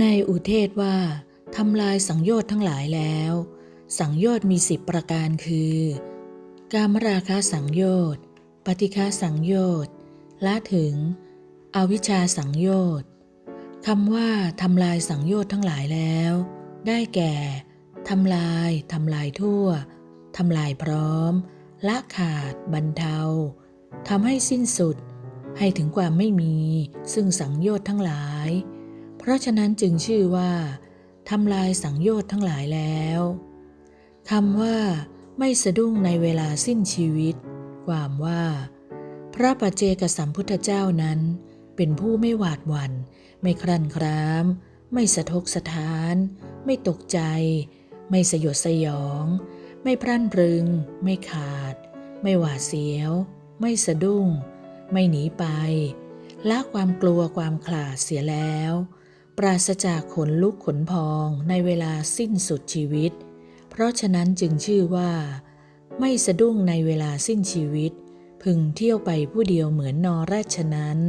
ในอุเทศว่าทำลายสังโยชน์ทั้งหลายแล้ว สังโยชน์มีสิบประการคือ การมราคะสังโยชน์ ปฏิฆาสังโยชน์ละถึง อวิชชาสังโยชน์คำว่าทำลายสังโยชน์ทั้งหลายแล้ว ได้แก่ทำลายทำลายทั่วทำลายพร้อม ละขาด บรรเทาทำให้สิ้นสุด ให้ถึงความไม่มี ซึ่งสังโยชน์ทั้งหลาย ราะฉะนั้นจึงชื่อว่าทำลายสังโยชน์ทั้งหลายแล้วคำว่า ไม่สะดุ้งในเวลาสิ้นชีวิต ความว่า พระปัจเจกสัมพุทธเจ้านั้น เป็นผู้ไม่หวาดหวัน่นไม่ครั่นคราม ไม่สะทกสะท้าน ไม่ตกใจ ไม่สยดสยอง ไม่พรั่นพรึง ไม่ขาด ไม่หวาดเสียว ไม่สะดุ้ง ไม่หนีไปละความกลัวความขลาดเสียแล้ว ปราศจากขนลุกขนพองในเวลาสิ้นสุดชีวิต เพราะฉะนั้นจึงชื่อว่า ไม่สะดุ้งในเวลาสิ้นชีวิต พึงเที่ยวไปผู้เดียวเหมือนนอแราชนั้น